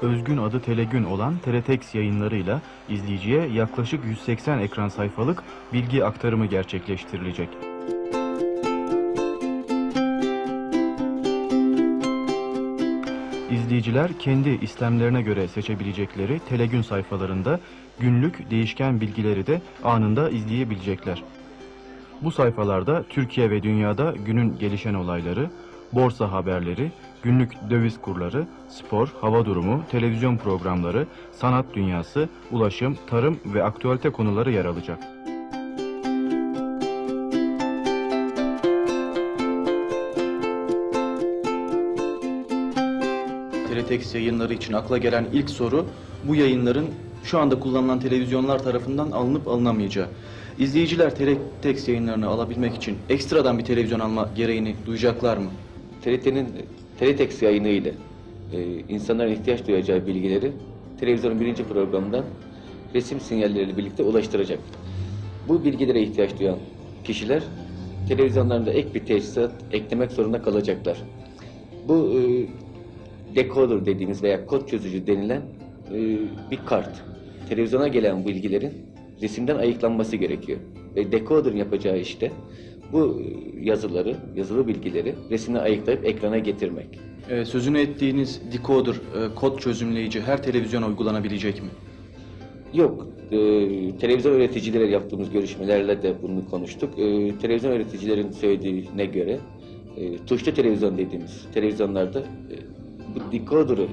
gün adı Telegün olan TRTX yayınlarıyla izleyiciye yaklaşık 180 ekran sayfalık bilgi aktarımı gerçekleştirilecek. İzleyiciler kendi istemlerine göre seçebilecekleri Telegün sayfalarında günlük değişken bilgileri de anında izleyebilecekler. Bu sayfalarda Türkiye ve dünyada günün gelişen olayları, borsa haberleri, günlük döviz kurları, spor, hava durumu, televizyon programları, sanat dünyası, ulaşım, tarım ve aktüelite konuları yer alacak. TRTX yayınları için akla gelen ilk soru bu yayınların şu anda kullanılan televizyonlar tarafından alınıp alınamayacağı. İzleyiciler TRTX yayınlarını alabilmek için ekstradan bir televizyon alma gereğini duyacaklar mı? TRT'nin TRTX yayını ile e, insanların ihtiyaç duyacağı bilgileri televizyonun birinci programından resim sinyalleriyle birlikte ulaştıracak. Bu bilgilere ihtiyaç duyan kişiler televizyonlarında ek bir teçhizat eklemek zorunda kalacaklar. Bu e, decoder dediğimiz veya kod çözücü denilen e, bir kart. Televizyona gelen bilgilerin resimden ayıklanması gerekiyor. Ve decoder'ın yapacağı işte bu yazıları, yazılı bilgileri resimden ayıklayıp ekrana getirmek. Ee, sözünü ettiğiniz decoder, e, kod çözümleyici her televizyona uygulanabilecek mi? Yok, e, televizyon üreticileri yaptığımız görüşmelerle de bunu konuştuk. E, televizyon üreticilerin söylediğine göre e, tuşlu televizyon dediğimiz televizyonlarda e, bu decoder'ı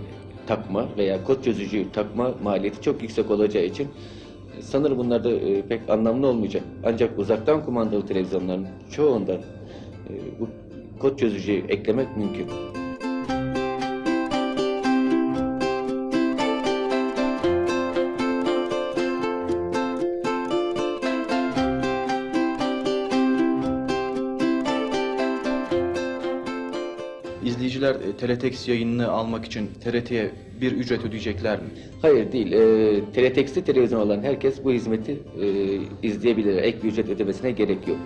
takma veya kod çözücüyü takma maliyeti çok yüksek olacağı için sanırım bunlarda e, pek anlamlı olmayacak. Ancak uzaktan kumandalı televizyonların çoğunda e, bu kod çözücüyü eklemek mümkün. İzleyiciler e, TRTX yayınını almak için TRT'ye bir ücret ödeyecekler mi? Hayır değil. E, TRTX'li televizyon olan herkes bu hizmeti e, izleyebilir. Ek bir ücret ödemesine gerek yok.